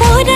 போற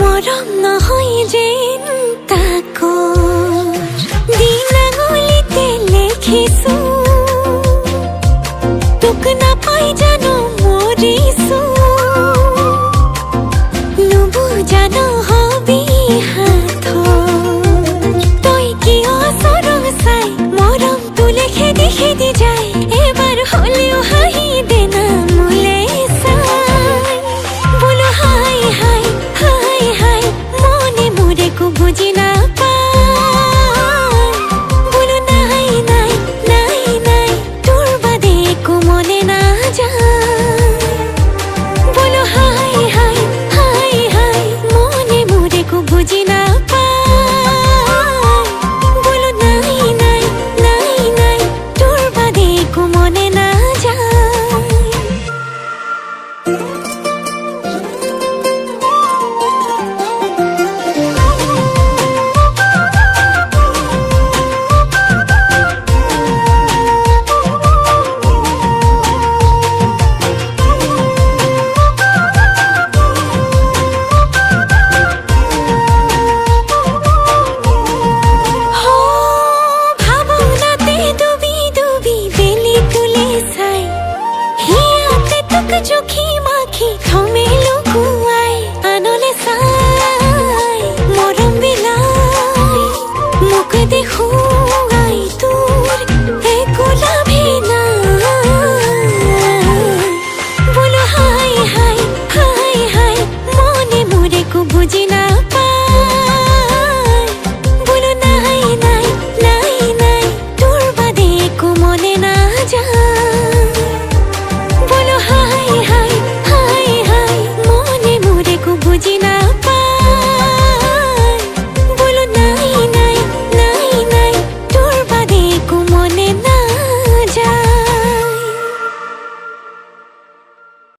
মরম নহয় যেন তাকো। দিন আঙুলিতে লেখিছো তোক নাপাই জানো মরিছো নুবু জানো হবি হাত তই কিয় চৰং চাই মৰমটো লেখে দেখে